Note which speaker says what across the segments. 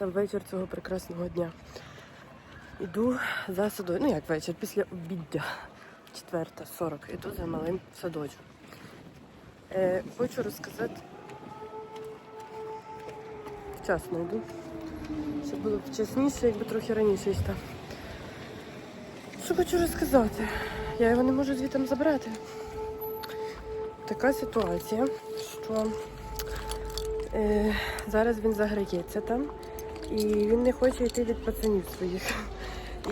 Speaker 1: та вечір цього прекрасного дня. Іду за садою. Ну як вечір, після обіддя. Четверта, 40. Іду за малим в садочок. Е, хочу розказати. Вчасно йду. Щоб було б вчасніше, якби трохи раніше йшла. Що хочу розказати? Я його не можу звітом забрати. Така ситуація, що е, зараз він заграється там, і він не хоче йти від пацанів своїх.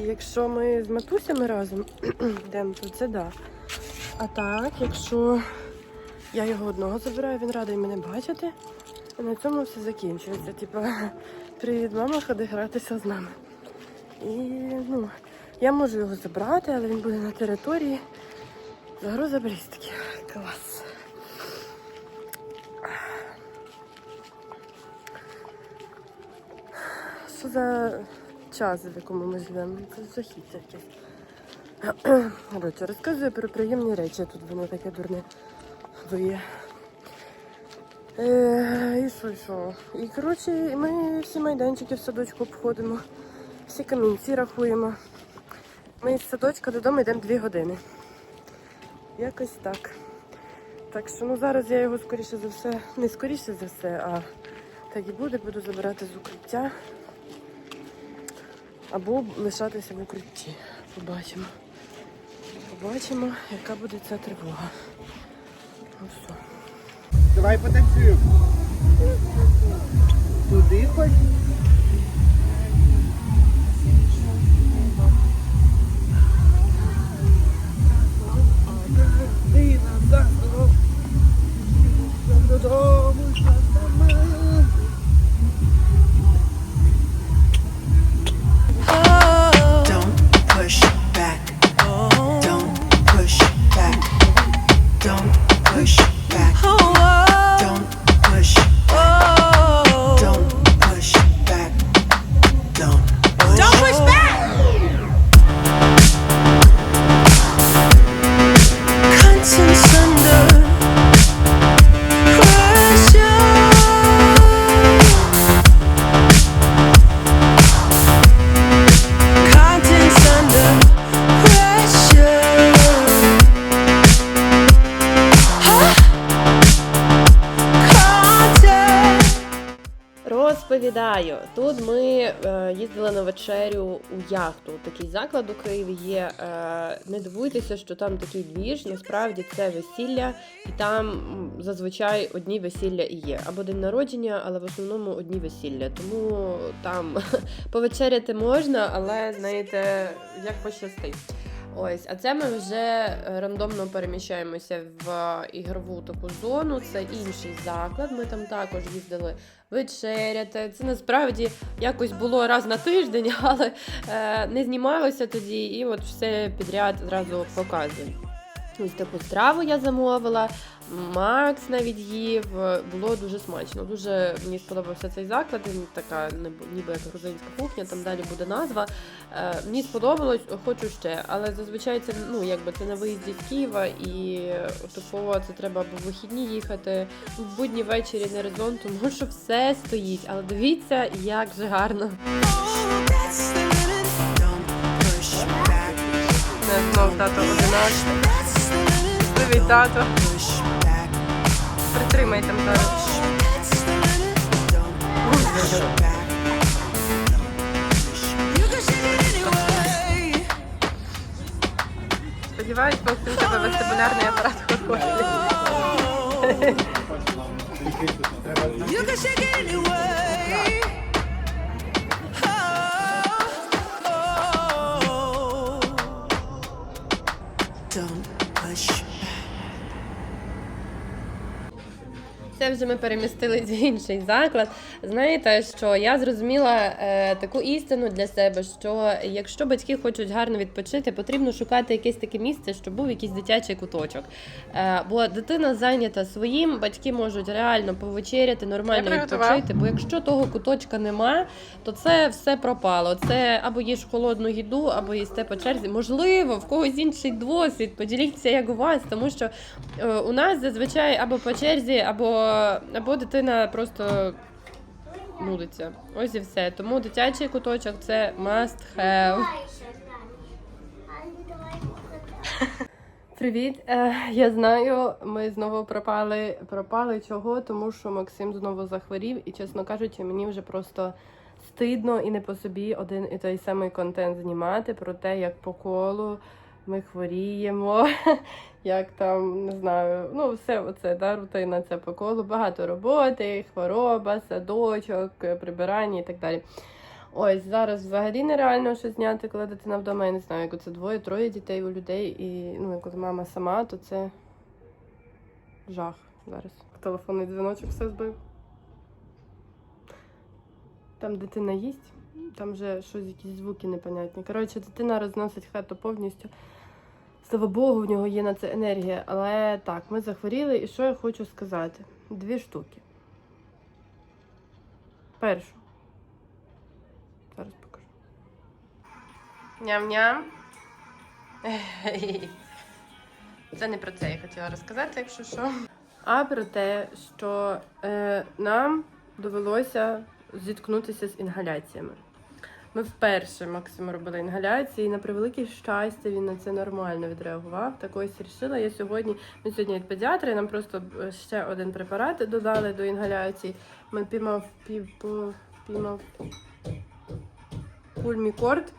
Speaker 1: І якщо ми з матусями разом йдемо, то це да. А так, якщо я його одного забираю, він радий мене бачити, і на цьому все закінчується. Типа, привіт, мама, ходи гратися з нами. І ну, я можу його забрати, але він буде на території загроза балістики. Клас. Що за час, в якому ми живемо? Це жахіття якесь. Розказую про приємні речі. Тут воно таке дурне виє. Е, і що, і коротше, ми всі майданчики в садочку обходимо, всі камінці рахуємо. Ми з садочка додому йдемо дві години. Якось так. Так що ну зараз я його скоріше за все, не скоріше за все, а так і буде, буду забирати з укриття. Або лишатися в укритті. Побачимо. Побачимо, яка буде ця тривога. Ну все.
Speaker 2: Давай потанцюємо. Туди хоч. Ти назад додому.
Speaker 1: Розповідаю, тут ми е, їздили на вечерю у яхту. Такий заклад у Києві є. Е, не дивуйтеся, що там такий двіж. Насправді це весілля, і там зазвичай одні весілля і є. Або день народження, але в основному одні весілля. Тому там повечеряти можна, але знаєте, як пощастить. Ось, а це ми вже е, рандомно переміщаємося в е, ігрову таку зону. Це інший заклад. Ми там також їздили вечеряти. Це насправді якось було раз на тиждень, але е, не знімалося тоді, і от все підряд зразу показую. Ось таку страву я замовила. Макс навіть їв. Було дуже смачно. Дуже мені сподобався цей заклад. Він така ніби як грузинська кухня, там далі буде назва. Е, мені сподобалось, хочу ще. Але зазвичай це ну якби це на виїзді з Києва, і такого це треба або в вихідні їхати. В будні ввечері не резон, тому що все стоїть. Але дивіться, як же гарно. Це знов тато 11.
Speaker 3: That's.
Speaker 1: Привіт, тато.
Speaker 3: Shake там anyway.
Speaker 1: Сподіваюсь, Максим, тебе вестибулярний апарат хороший. Вже ми перемістились в інший заклад. Знаєте, що я зрозуміла е, таку істину для себе, що якщо батьки хочуть гарно відпочити, потрібно шукати якесь таке місце, щоб був якийсь дитячий куточок. Е, бо дитина зайнята своїм, батьки можуть реально повечеряти, нормально відпочити. Бо якщо того куточка нема, то це все пропало. Це або їж холодну їду, або їсте по черзі. Можливо, в когось інший досвід. Поділіться, як у вас, тому що е, у нас зазвичай або по черзі, або, або дитина просто нудиться. Ось і все. Тому дитячий куточок це must have. Привіт, е, я знаю, ми знову пропали. Пропали чого? Тому що Максим знову захворів, і, чесно кажучи, мені вже просто стидно і не по собі один і той самий контент знімати про те, як по колу ми хворіємо, як там не знаю, ну все оце да, рутина це по колу. Багато роботи, хвороба, садочок, е, прибирання і так далі. Ось зараз взагалі нереально щось зняти, коли дитина вдома. Я не знаю, як це двоє-троє дітей у людей, і ну, як мама сама, то це жах зараз. Телефонний дзвіночок все збив. Там дитина їсть, там вже щось, якісь звуки непонятні. Коротше, дитина розносить хату повністю. Слава Богу, в нього є на це енергія. Але так, ми захворіли, і що я хочу сказати? Дві штуки. Першу. Зараз покажу. Ням-ням. Це не про це я хотіла розказати, якщо що. А про те, що е, нам довелося зіткнутися з інгаляціями. Ми вперше Максиму робили інгаляції, і на превелике щастя він на це нормально відреагував. Так ось рішила. Я сьогодні, ми сьогодні від педіатра, нам просто е, ще один препарат додали до інгаляції. Ми піймав пів, піймав пульмікорд,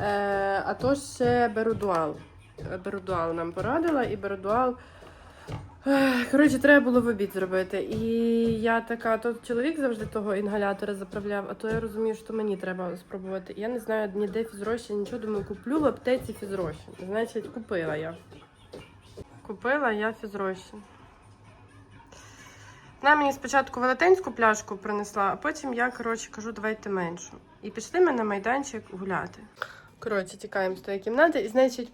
Speaker 1: е, а то ще берудуал. Берудуал нам порадила, і берудуал. Коротше, треба було в обід зробити. І я така, то чоловік завжди того інгалятора заправляв, а то я розумію, що мені треба спробувати. Я не знаю ніде фізрощин, нічого думаю, куплю в аптеці фізрощин. Значить, купила я. Купила я фізрощин. Вона мені спочатку велетенську пляшку принесла, а потім я, коротше, кажу, давайте меншу. І пішли ми на майданчик гуляти. Коротше, тікаємо з тої кімнати, і значить,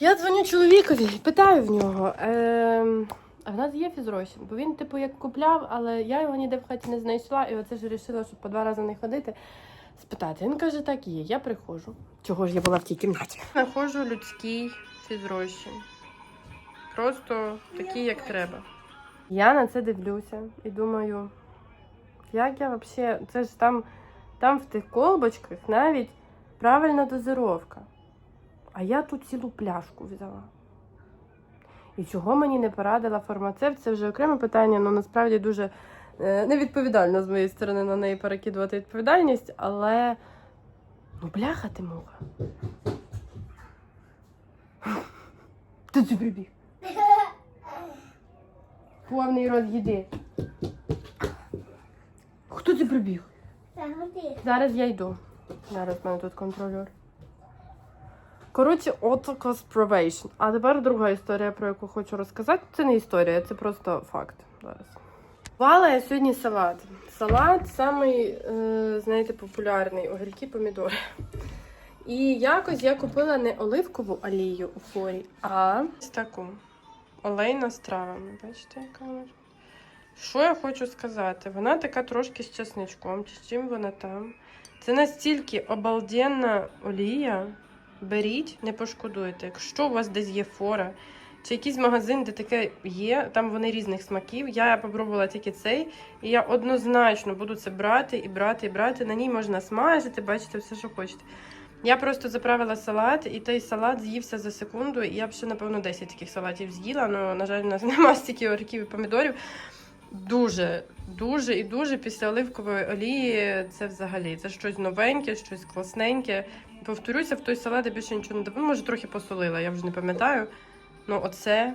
Speaker 1: я дзвоню чоловікові і питаю в нього. Ем, а в нас є фізрощин, бо він, типу, як купляв, але я його ніде в хаті не знайшла, і оце ж вирішила, щоб по два рази не ходити. Спитати. Він каже, так і є, я приходжу. Чого ж я була в тій кімнаті? Знаходжу людський фізрощин. Просто такий, як треба. Я на це дивлюся і думаю, як я взагалі. Це ж там, там в тих колбочках навіть правильна дозировка. А я тут цілу пляшку взяла. І чого мені не порадила фармацевт, це вже окреме питання, але насправді дуже е, невідповідально з моєї сторони на неї перекидувати відповідальність, але ну бляха ти муха. Ти це прибіг. Повний рот їди. Хто це прибіг? Зараз я йду. Зараз в мене тут контролер. Коротше, Otacos Probation. А тепер друга історія, про яку хочу розказати. Це не історія, це просто факт. Зараз. Вала я сьогодні салат. Салат самий, е, знаєте, популярний огірки помідори. І якось я купила не оливкову олію у форі, а таку. Олейна з травами. Бачите, яка вона? Що я хочу сказати? Вона така трошки з чесничком, чи з чим вона там. Це настільки обалденна олія. Беріть, не пошкодуєте. Якщо у вас десь є фора, чи якийсь магазин, де таке є, там вони різних смаків. Я попробувала тільки цей, і я однозначно буду це брати і брати, і брати. На ній можна смажити, бачите, все, що хочете. Я просто заправила салат, і той салат з'ївся за секунду. І я б ще, напевно, 10 таких салатів з'їла. але, на жаль, у нас немає стільки огірків і помідорів. Дуже, дуже і дуже після оливкової олії це взагалі це щось новеньке, щось класненьке. Повторюся, в той салат я більше нічого не додаю. Може, трохи посолила, я вже не пам'ятаю. Ну, оце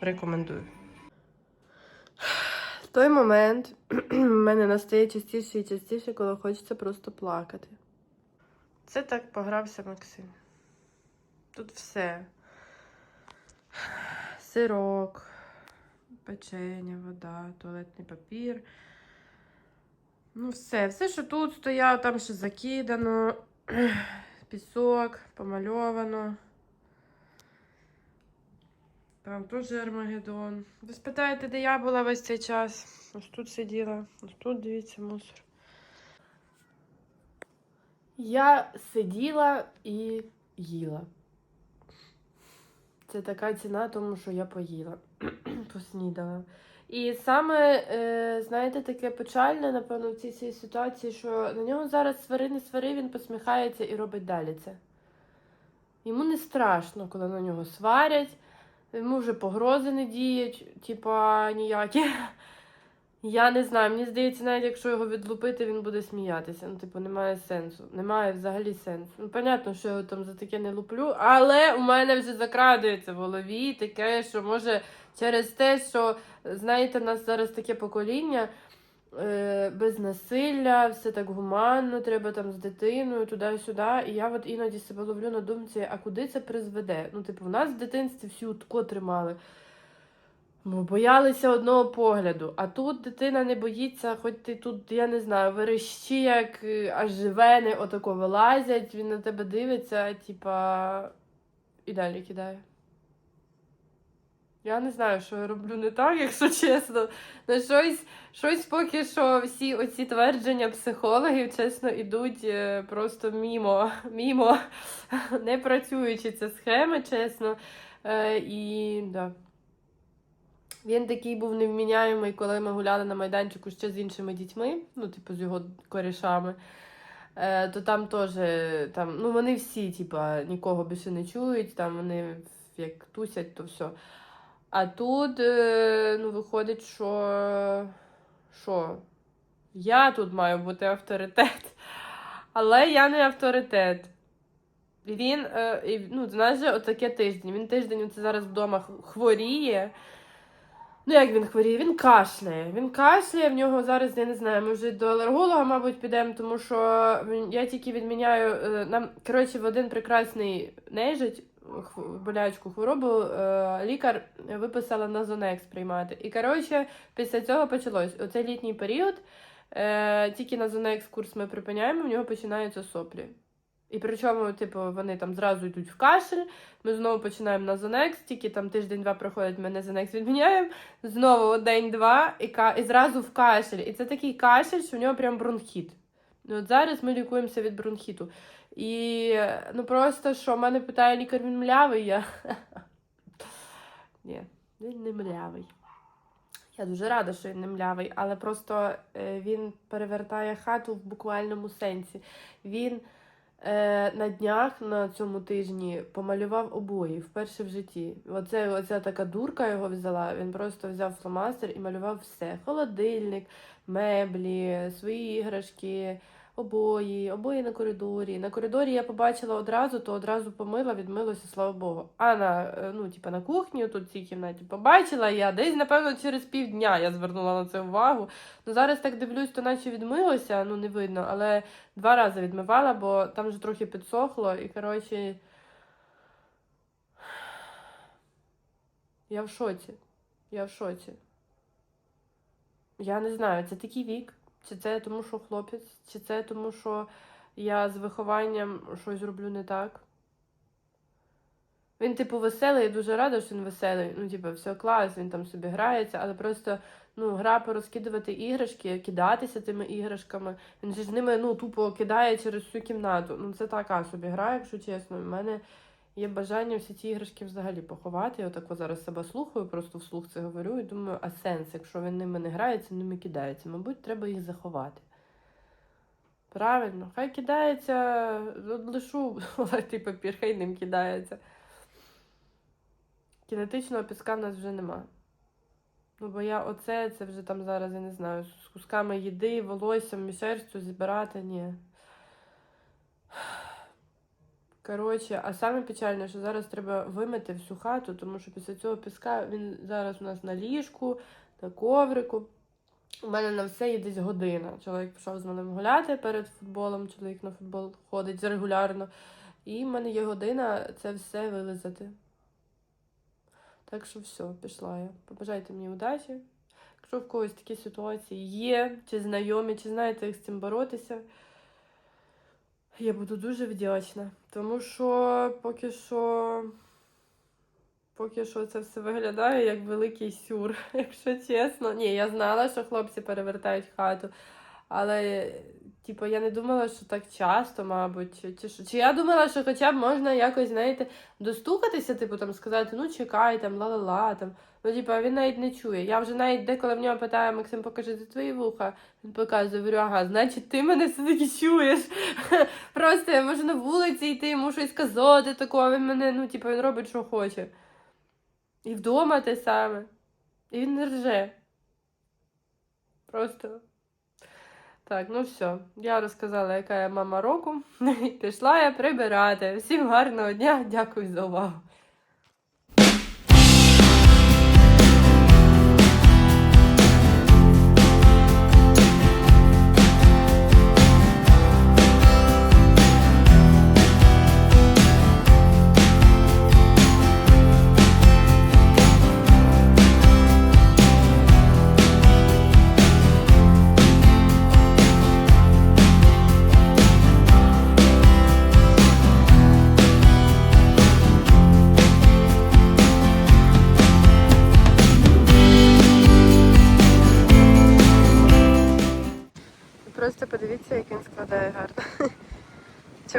Speaker 1: рекомендую. В той момент в мене настає частіше і частіше, коли хочеться просто плакати. Це так погрався Максим. Тут все. Сирок, печення, вода, туалетний папір. Ну, все, все, що тут стояло, там ще закидано, пісок, помальовано. Там теж Армагеддон. Ви спитаєте, де я була весь цей час? Ось тут сиділа, ось тут дивіться мусор. Я сиділа і їла. Це така ціна тому, що я поїла, поснідала. І саме, е, знаєте, таке печальне, напевно, в цій цій ситуації, що на нього зараз свари не свари, він посміхається і робить далі це. Йому не страшно, коли на нього сварять, йому вже погрози не діють, типа ніякі. Я не знаю, мені здається, навіть якщо його відлупити, він буде сміятися. Ну, типу, немає сенсу. Немає взагалі сенсу. Ну, понятно, що я його там за таке не луплю, але у мене вже закрадується в голові таке, що може через те, що, знаєте, у нас зараз таке покоління. е, Без насилля, все так гуманно, треба там з дитиною, туди-сюди. І я от іноді себе ловлю на думці, а куди це призведе? Ну, типу, в нас в дитинстві всі утко тримали. Ми боялися одного погляду, а тут дитина не боїться, хоч ти тут, я не знаю, верещі, як е, аж живени отако вилазять, він на тебе дивиться, типа, і далі кидає. Я не знаю, що я роблю не так, якщо чесно. На щось, щось поки що всі оці твердження психологів, чесно, ідуть е, просто мімо, мімо, не працюючи ця схема, чесно. Е, і да. Він такий був невміняємий, коли ми гуляли на майданчику ще з іншими дітьми, ну, типу, з його корішами. Е, то там теж, там, ну, вони всі, типа, нікого більше не чують, там вони як тусять, то все. А тут, е, ну, виходить, що, що я тут маю бути авторитет, але я не авторитет. Він, е, ну, знаєш, отаке тиждень. Він тиждень оце зараз вдома хворіє. Ну, як він хворіє? Він кашляє. Він кашляє, в нього зараз, я не знаю, ми вже до алерголога, мабуть, підемо, тому що я тільки відміняю. е, Нам, коротше, в один прекрасний нежить, болячку хворобу, е, лікар виписала на Зонекс приймати. І, коротше, після цього почалось. Оцей літній період, е, тільки на Зонекс курс ми припиняємо, в нього починаються соплі. І причому, типу, вони там зразу йдуть в кашель, ми знову починаємо на Зонекс, тільки там тиждень-два проходить, ми на Зонекс відміняємо. Знову день-два і, ка... і зразу в кашель. І це такий кашель, що в нього прям бронхіт. Ну, от зараз ми лікуємося від бронхіту. І ну просто що мене питає лікар, він млявий. Я. Ні, він не млявий. Я дуже рада, що він не млявий, але просто е, він перевертає хату в буквальному сенсі. Він е, на днях на цьому тижні помалював обої вперше в житті. Оце, оця така дурка його взяла. Він просто взяв фломастер і малював все: холодильник, меблі, свої іграшки, обої, обої на коридорі. На коридорі я побачила одразу, то одразу помила, відмилося, слава Богу. А на, е, ну, типа, на кухні, тут в цій кімнаті побачила я. Десь, напевно, через півдня я звернула на це увагу. Ну зараз так дивлюсь, то наче відмилося, ну не видно, але два рази відмивала, бо там вже трохи підсохло, і коротше. Я в шоці. Я в шоці. Я не знаю, це такий вік. Чи це тому, що хлопець, чи це тому, що я з вихованням щось роблю не так. Він, типу, веселий, я дуже рада, що він веселий. Ну, типу, все клас, він там собі грається, але просто ну, гра порозкидувати іграшки, кидатися тими іграшками. Він же ж ними ну, тупо кидає через всю кімнату. Ну, це така собі гра, якщо чесно. У мене є бажання всі ці іграшки взагалі поховати. Я отак зараз себе слухаю, просто вслух це говорю і думаю, а сенс, якщо він ними не грається, ними кидається. Мабуть, треба їх заховати. Правильно, хай кидається, лишу латий папір, хай ним кидається. Кінетичного піска в нас вже нема. Ну, бо я оце, це вже там зараз, я не знаю, з кусками їди, волоссям, мішерстю збирати, ні. Коротше, а саме печальне, що зараз треба вимити всю хату, тому що після цього піска він зараз у нас на ліжку, на коврику. У мене на все є десь година. Чоловік пішов з мене гуляти перед футболом, чоловік на футбол ходить регулярно. І в мене є година це все вилизати. Так що все, пішла я. Побажайте мені удачі. Якщо в когось такі ситуації є, чи знайомі, чи знаєте, як з цим боротися, я буду дуже вдячна. Тому що поки що. Поки що це все виглядає як великий сюр, якщо чесно. Ні, я знала, що хлопці перевертають хату, але, типу, я не думала, що так часто, мабуть. Чи, що. чи я думала, що хоча б можна якось, знаєте, достукатися, типу, там сказати, ну чекай, там ла-ла-ла, там Ну, типа, він навіть не чує. Я вже навіть деколи в нього питаю, Максим, покажи де твої вуха. Він показує, говорю, ага, значить, ти мене все-таки чуєш. Просто я можу на вулиці йти, йому щось сказати такого, він мене, ну, типа, він робить, що хоче. І вдома те саме. І він не рже. Просто. Так, ну все. Я розказала, яка я мама року. Пішла я прибирати. Всім гарного дня, дякую за увагу.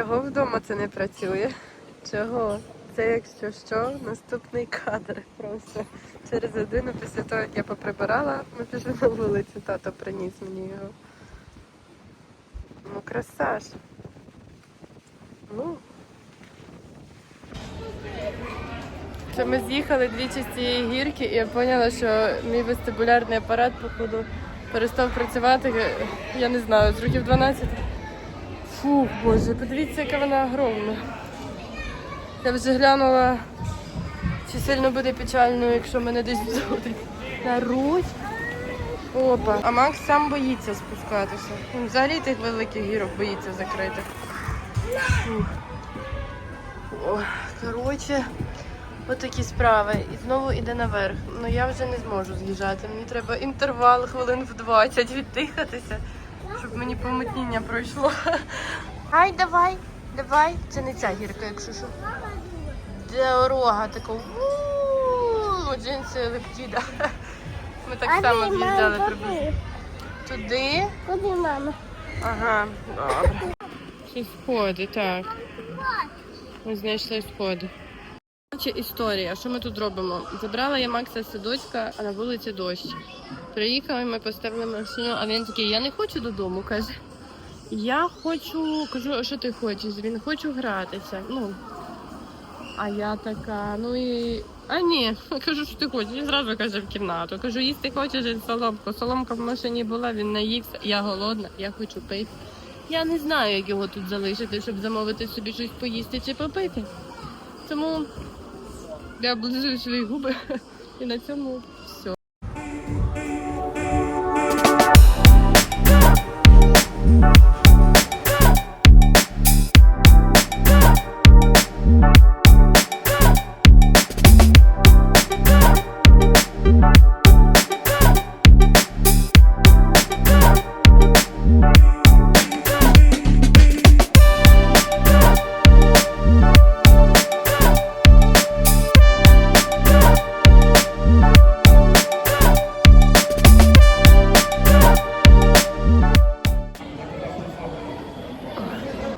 Speaker 1: Чого вдома це не працює? Чого? Це якщо що, наступний кадр. Просто через годину після того, як я поприбирала, ми пішли на вулицю, тато приніс мені його. Ну, краса ж. Ну. Що ми з'їхали двічі з цієї гірки, і я поняла, що мій вестибулярний апарат, походу, перестав працювати, я не знаю, з років 12. Фух, боже, подивіться, яка вона огромна. Я вже глянула, чи сильно буде печально, якщо мене десь взудить. На руль. Опа. А Макс сам боїться спускатися. Він взагалі тих великих гірок боїться закритих. Фух. О, коротше, отакі справи. І знову йде наверх. Ну я вже не зможу з'їжджати. Мені треба інтервал хвилин в 20 віддихатися, щоб мені помутніння пройшло. Ай, давай, давай. Це не ця гірка, якщо що. Дорога така. у-у-у, Джинси лептіда. Ми так само з'їжджали приблизно. Туди.
Speaker 4: Куди мама?
Speaker 1: Ага. Це сходи, так. Ми знайшли сходи. Історія. Що ми тут робимо? Забрала я Макса з садочка, а на вулиці дощ. Приїхали, ми поставили машину, а він такий, я не хочу додому, каже. Я хочу, кажу, а що ти хочеш? Він хочу гратися. Ну. А я така, ну і. А ні, кажу, що ти хочеш. Він зразу каже в кімнату. Кажу, їсти хочеш соломку. Соломка в машині була, він наївся. Я голодна, я хочу пити. Я не знаю, як його тут залишити, щоб замовити собі щось поїсти чи попити. Тому я облизую свої губи і на цьому все.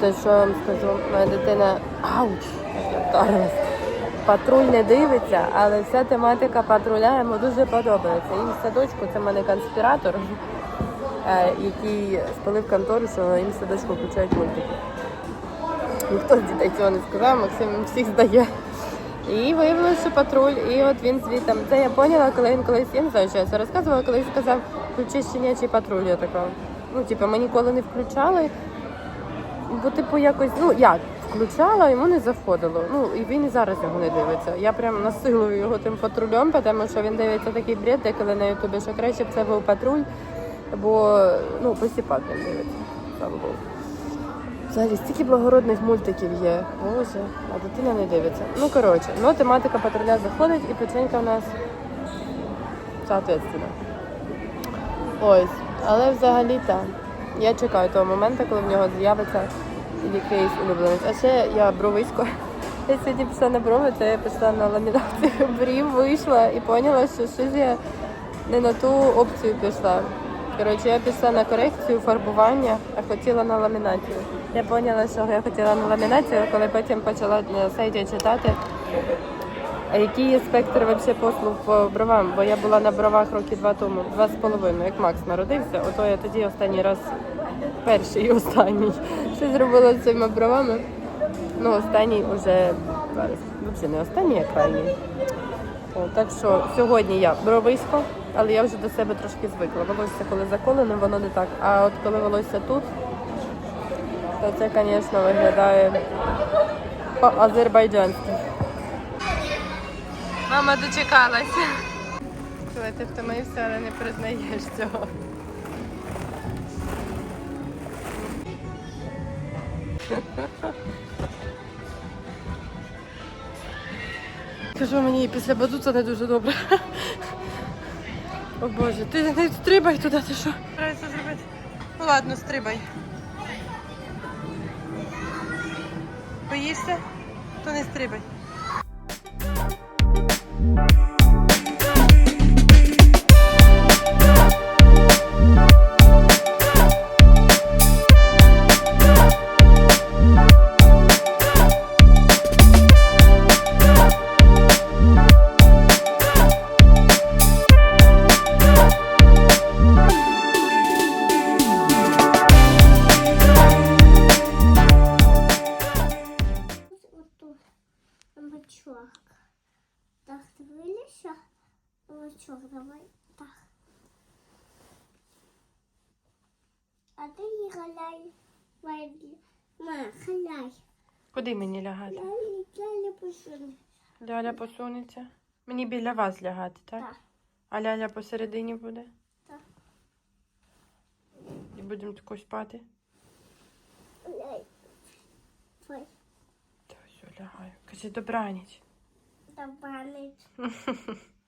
Speaker 1: Те, що я вам скажу, моя дитина ауч. Патруль не дивиться, але вся тематика патруля йому дуже подобається. Їм садочку це в мене конспіратор, е, який спалив контору, що їм садочку включають мультики. Ніхто з дітей цього не сказав, Максим їм всіх здає. І виявилося, що патруль, і от він звітом. Це я поняла, коли він колись, я не знаю, що я це розказувала, коли він сказав, включи щенячий патруль. Я така. Ну, типу, ми ніколи не включали. Бо, типу, якось, ну як, включала, йому не заходило. Ну, і він і зараз його не дивиться. Я прям насилую його тим патрулем, тому що він дивиться такий бред, деколи на ютубі, що краще б це був патруль, бо ну, посіпак він дивиться. Слава Богу. Взагалі, стільки благородних мультиків є. Боже, а дитина не дивиться. Ну, коротше, ну тематика патруля заходить і печенька в нас соответственно. Ось, але взагалі так. Я чекаю того моменту, коли в нього з'явиться якийсь улюбленець. А ще я бровисько. Я сьогодні пішла на брови, то я пішла на ламінацію брів, вийшла і поняла, що щось я не на ту опцію пішла. Коротше, я пішла на корекцію фарбування, а хотіла на ламінацію. Я поняла, що я хотіла на ламінацію, коли потім почала на сайті читати. А який є спектр вообще послуг по бровам? Бо я була на бровах роки два тому, два з половиною, як Макс народився, ото я тоді останній раз, перший і останній, що зробила з цими бровами. Ну, останній зараз. Взагалі не останній, а крайній. О, так що сьогодні я бровисько, але я вже до себе трошки звикла. Волосся, коли заколене, воно не так. А от коли волосся тут, то це, звісно, виглядає по-азербайджанськи. Мама дочекалася. Коли ти втомився, але не признаєш цього. Кажу мені після базуца не дуже добре. О Боже, ти не стрибай туди, ти що? Старайся зробити. Ну ладно, стрибай. Боїшся? То не стрибай.
Speaker 4: Bye. Бачок, давай. Так. А ти її галяй. Вайді. Ма, халяй.
Speaker 1: Куди мені лягати?
Speaker 4: Ляля, ляля, посуни.
Speaker 1: Ляля посунеться. Мені біля вас лягати, так?
Speaker 4: Так.
Speaker 1: А ляля посередині буде?
Speaker 4: Так.
Speaker 1: І будемо тако спати.
Speaker 4: Ляй. Ой,
Speaker 1: Та все, лягаю. Кажи добраніч.
Speaker 4: добраніч.